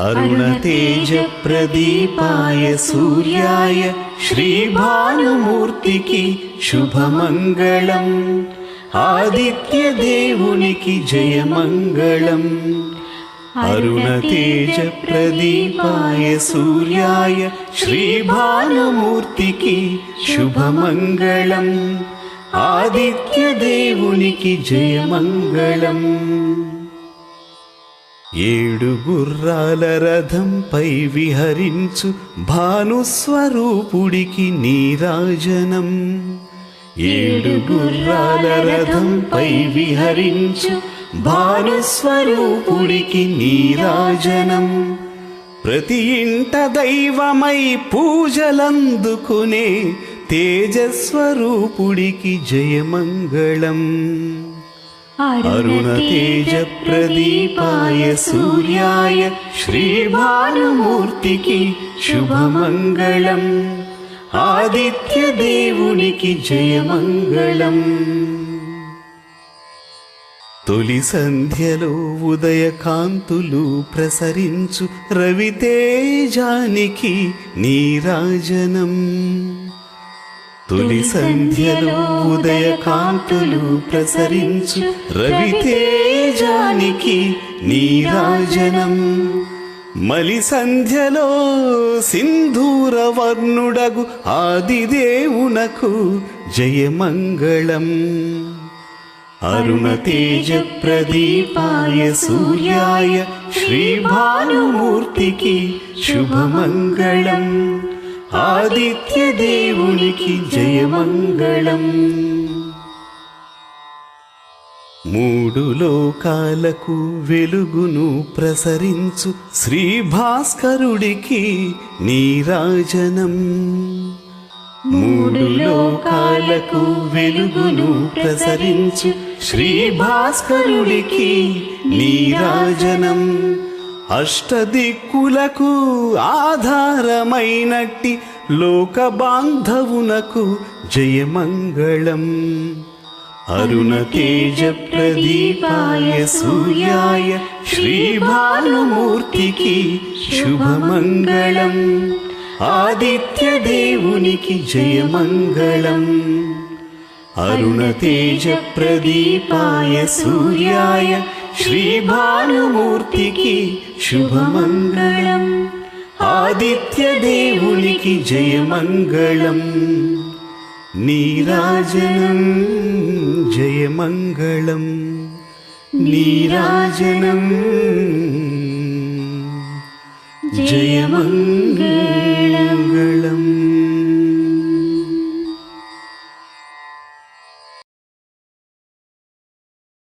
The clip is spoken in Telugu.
अरुणतेजप्रदीपाय सूर्याय श्रीभानुमूर्तिकी शुभमङ्गलम् आदित्यदेवुनिकि जयमङ्गलम् अरुणतेजप्रदीपाय सूर्याय श्रीभानुमूर्तिकी शुभमङ्गलम् आदित्यदेवुनिकि जयमङ्गलम् ఏడు గుర్రాల రథంపై విహరించు భానుస్వరూపుడికి నీరాజనం ఏడు గుర్రాల రథంపై విహరించు భానుస్వరూపుడికి నీరాజనం ప్రతి ఇంట దైవమై పూజలందుకునే తేజస్వరూపుడికి జయమంగళం. అరుణతేజప్రదీపాయ సూర్యాయ శ్రీభానుమూర్తికి శుభమంగళం ఆదిత్యదేవునికి జయమంగళం తొలి సంధ్యలో ఉదయకాంతులు ప్రసరించు రవితేజానికి నీరాజనం తొలి సంధ్యలో ఉదయకాంతులు ప్రసరించు రవితేజానికి నీరాజనం. మలి సంధ్యలో సింధూర వర్ణుడగు ఆదిదేవునకు జయమంగళం. అరుణతేజప్రదీపాయ సూర్యాయ శ్రీభానుమూర్తికి శుభమంగళం. ఆదిత్యదేవునికి జయమంగళం మూడు లోకాలకు వెలుగును ప్రసరించు శ్రీ భాస్కరుడికి నీరాజనం. మూడు లోకాలకు వెలుగును ప్రసరించు శ్రీ భాస్కరుడికి నీరాజనం. అష్టదిక్కులకు ఆధారమైనట్టి లోక బాంధవునకు జయమంగళం. అరుణతేజప్రదీపాయ సూర్యాయ శ్రీభానుమూర్తికి శుభమంగళం. ఆదిత్యదేవునికి జయమంగళం. అరుణతేజప్రదీపాయ సూర్యాయ శ్రీభానుమూర్తికి శుభమంగళం ఆదిత్యదేవునికి జయమంగళం నీరాజనం జయమంగళం నీరాజనం జయమంగళం